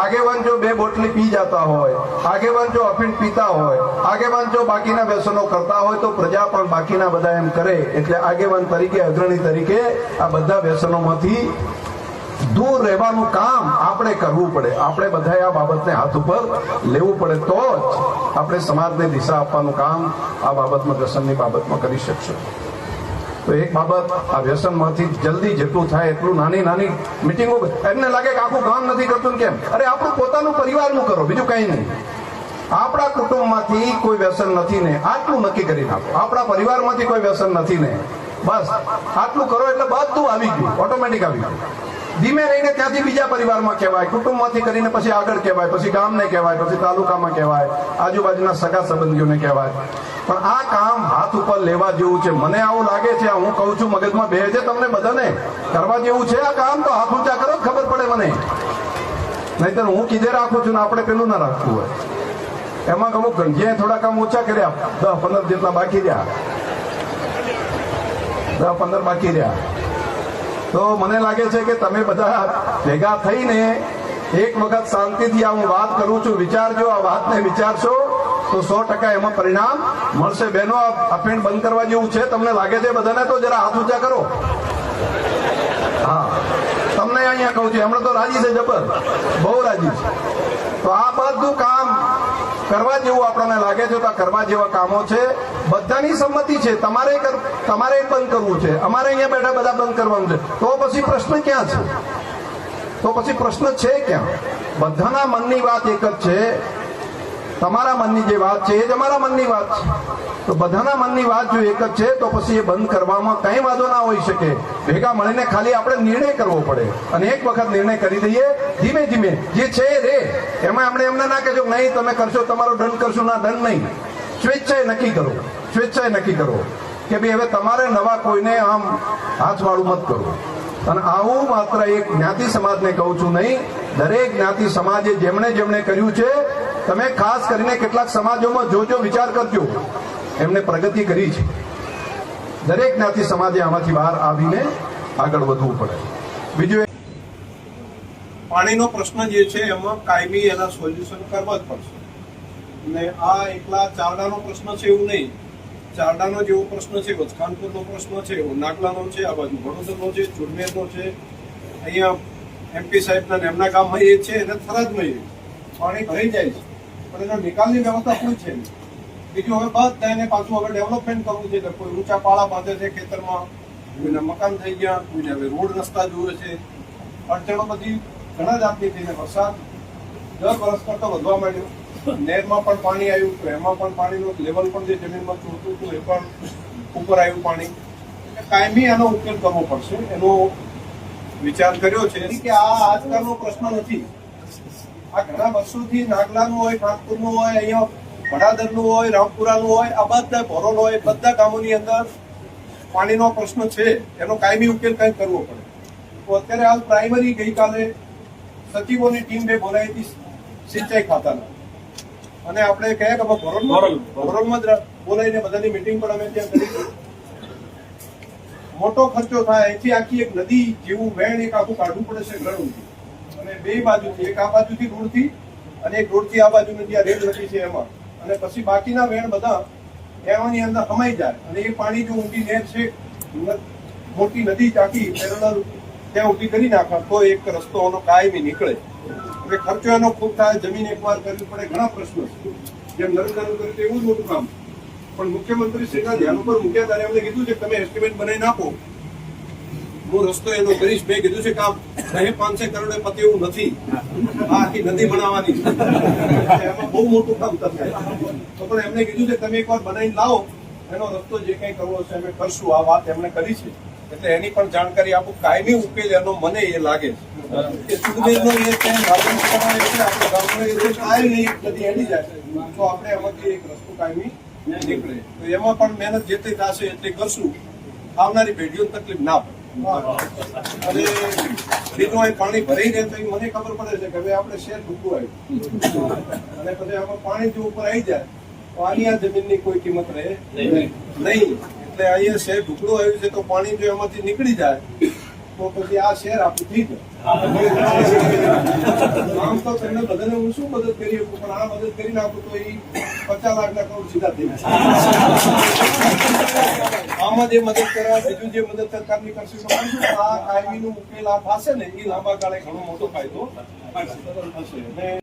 આગેવાન જો બે બોટલી પી જતા હોય, આગેવાન જો અફીણ પીતા હોય, આગેવાન જો બાકીના વ્યસનો કરતા હોય, તો પ્રજા પણ બાકીના બધા એમ કરે. એટલે આગેવાન તરીકે, અગ્રણી તરીકે આ બધા વ્યસનોમાંથી દૂર રહેવાનું કામ આપણે કરવું પડે. આપણે બધાએ આ બાબતને હાથ ઉપર લેવું પડે તો જ આપણે સમાજને દિશા આપવાનું કામ આ બાબતમાં, વ્યસનની બાબતમાં કરી શકશું. તો એક બાબત આ વ્યસનમાંથી જલ્દી જેટલું થાય એટલું નાની નાની મિટિંગો એમને લાગે કે આખું ગામ નથી કરતું કેમ? અરે આપણું પોતાનું પરિવારનું કરો, બીજું કંઈ નહીં. આપણા કુટુંબમાંથી કોઈ વ્યસન નથી ને, આટલું નક્કી કરી નાખો. આપણા પરિવારમાંથી કોઈ વ્યસન નથી ને, બસ. આટલું કરો એટલે બધું આવી ગયું, ઓટોમેટિક આવી ગયું. ધીમે રહીને ત્યાંથી બીજા પરિવારમાં કહેવાય, કુટુંબમાંથી કરીને પછી આગળ કહેવાય, પછી ગામને કહેવાય, પછી તાલુકામાં કહેવાય, આજુબાજુના સગા સંબંધીઓને કહેવાય. પણ આ કામ હાથ ઉપર લેવા જેવું છે. મને આવું લાગે છે હું કહું છું, મગજમાં બે છે તમને બધાને. કરવા જેવું છે આ કામ, તો હાથ ઊંચા કરો, ખબર પડે મને. નહીતર હું કીધે રાખું છું ને આપણે પેલું ના રાખવું હોય. એમાં અમુક ગંજીએ થોડા કામ ઓછા કર્યા. દસ પંદર જેટલા બાકી રહ્યા. દસ પંદર બાકી રહ્યા. તો મને લાગે છે કે તમે બધા ભેગા થઈને એક વખત શાંતિથી આ હું વાત કરું છું. વિચારજો, આ વાતને વિચારશો તો સો ટકા એમાં પરિણામ મળશે. બેનો, આ બંધ કરવા જેવું છે. તમને લાગે છે બધાને? તો જરા હાથ ઊંચા કરો. હા. તમને અહીંયા કહું છું, હમણાં તો રાજી છે જબર. બહુ રાજી છે. તો આ બધું કામ કરવા જેવું આપણને લાગે છે. તો આ કરવા જેવા કામો છે. બધાની સંમતિ છે. તમારે તમારે બંધ કરવું છે. અમારે અહીંયા બેઠા બધા બંધ કરવાનું છે. તો પછી પ્રશ્ન ક્યાં છે? તો પછી પ્રશ્ન છે ક્યાં? બધાના મનની વાત એક જ છે. તમારા મનની જે વાત છે એ જ અમારા મનની વાત છે. તો બધાના મનની વાત જો એક જ છે, તો પછી એ બંધ કરવામાં કઈ વાંધો ના હોઈ શકે. ભેગા મળીને ખાલી આપણે નિર્ણય કરવો પડે. અને એક વખત નિર્ણય કરી દઈએ, ધીમે ધીમે. જે છે રે. એમાં આપણે એમને ના કહેજો, નહીં, તમે કરશો, તમારો દંડ કરશો. ના, દંડ નહીં. સ્વેચ્છાએ નક્કી કરો. સ્વેચ્છાએ નક્કી કરો કે ભાઈ હવે તમારે નવા કોઈને આમ હાથવાળું મત કરો. અને આવું માત્ર એક જ્ઞાતિ સમાજને કહું છું નહીં, દરેક જ્ઞાતિ સમાજે જેમણે જેમણે કર્યું છે, તમે ખાસ કરીને કેટલાક સમાજોમાં જોજો વિચાર કરજો, એમને પ્રગતિ કરી છે. દરેક જ્ઞાતિ સમાજે આમાંથી બહાર આવીને આગળ વધવું પડે. બીજું પાણીનો પ્રશ્ન જે છે, એમાં કાયમી એના સોલ્યુશન કરવા જ પડશે. અને આ એકલા ચારડાનો પ્રશ્ન છે એવું નહીં. ચારડાનો જેવો પ્રશ્ન છે, વચખાનપુરનો પ્રશ્ન છે નાગલાનો છે, આ બાજુ વડોદરનો છે ચુરમેરનો છે. અહીંયા એમપી સાહેબના ને એમના ગામમાં એ છે, એને થરાદમાં એ. પાણી ભરાઈ જાય છે. પણ એનો નિકાલની વ્યવસ્થા પણ છે બીજું હવે બધા એને પાછું હવે ડેવલપમેન્ટ કરવું છે, કે કોઈ ઊંચા પાળા બાંધે છે ખેતરમાં, કોઈને મકાન થઈ ગયા, કોઈને હવે રોડ રસ્તા જોવે છે. અડચણો બધી ઘણા જાતની થઈને વરસાદ દર વર્ષ કરતો વધવા માંડ્યો. નહેરમાં પણ પાણી આવ્યું તો એમાં પણ પાણીનું લેવલ પણ જે જમીનમાં ચોરતું હતું એ પણ ઉપર આવ્યું પાણી. એટલે કાયમી આનો ઉકેલ કરવો પડશે. એનો વિચાર કર્યો છે. કે આ આજકાલનો પ્રશ્ન નથી. આ ઘણા વર્ષોથી નાગલાનું હોય નાગપુરનું હોય, અહીંયા ભડાદરનું હોય, રામપુરાનું હોય, આ બધા ભરોલ હોય, બધા ગામોની અંદર પાણીનો પ્રશ્ન છે. એનો કાયમી ઉકેલ કંઈક કરવો પડે. તો અત્યારે હાલ પ્રાઇમરી ગઈકાલે સચિવોની ટીમ બે બોલાવી હતી સિંચાઈ ખાતાના. અને આપણે કયા કે ભરોલ ભરોલમાં જ બોલાવીને બધાની મિટિંગ પણ અમે ત્યાં કરી મોટો ખર્ચો થાય અહીંથી આખી એક નદી જેવું વેણ એક આખું કાઢવું પડે છે ગળું અને બે બાજુથી એક આ બાજુથી રોડથી અને એક રોડથી આ બાજુ નદી આ રેલ નદી છે એમાં. અને પછી બાકીના વેણ બધા એમાંની અંદર સમાઈ જાય. અને એ પાણી જો ઊંડી નેર છે મોટી નદી ચાકી પેરેલલ ત્યાં ઊભી કરી નાખવા તો એક રસ્તો કાયમી નીકળે. એટલે ખર્ચો એનો ખૂબ થાય, જમીન એકવાર કરવી પડે, ઘણા પ્રશ્નો છે. જેમ નરેન્દ્ર કર્યું એવું જ મોટું કામ. પણ મુખ્યમંત્રી શ્રીના ધ્યાન ઉપર મૂક્યા ત્યારે એમને કીધું છે તમે એસ્ટિમેટ બનાવી નાખો. હું રસ્તો એનો કરીશ. મેં કીધું છે કે આ દહે પાંચસો કરોડે પતિ એવું નથી. આ આખી નદી બનાવવાની એમાં બહુ મોટું કામ થશે તો પણ એમને કીધું છે તમે એકવાર બનાવીને લાવો. એનો રસ્તો જે કંઈ કરવો છે અમે કરશું. આ વાત એમણે કરી છે. એટલે એની પણ જાણકારી આપું, કાયમી ઉકેલ એનો મને એ લાગે છે. કે સુખદેવનો એ છે નાગરિકતાનો એ છે, આપણે ગામનો એ કાંઈ નહીં નદી હેડી જાય. તો આપણે એમાંથી એક રસ્તો કાયમી નીકળે. તો એમાં પણ મહેનત જેટલી થશે એટલી કરશું. આવનારી પેઢીઓ તકલીફ ના પડે. અને બીજું અહીં પાણી ભરાઈ રહે તો એ મને ખબર પડે છે કે હવે આપણે શેર ડૂબવું આવ્યું અને પછી આમાં પાણી જો ઉપર આવી જાય, તો આની આ જમીનની કોઈ કિંમત રહે નહીં. એટલે અહીંયા શેર ઢુકડું આવ્યું છે, તો પાણી જો એમાંથી નીકળી જાય, તો પછી આ શહેર આપણું થઈ આમ તો તમને બધાને હું શું મદદ કરી શકું? પણ આ મદદ કરી નાખું તો એ પચાસ લાખના કરોડ સીધા થઈ જાય આમાં જે મદદ કરવા, બીજું જે મદદ સરકારની કરશે, તો. આ કાયમીનો ઉકેલ આ થશે ને એ લાંબા ગાળે ઘણો મોટો ફાયદો થશે.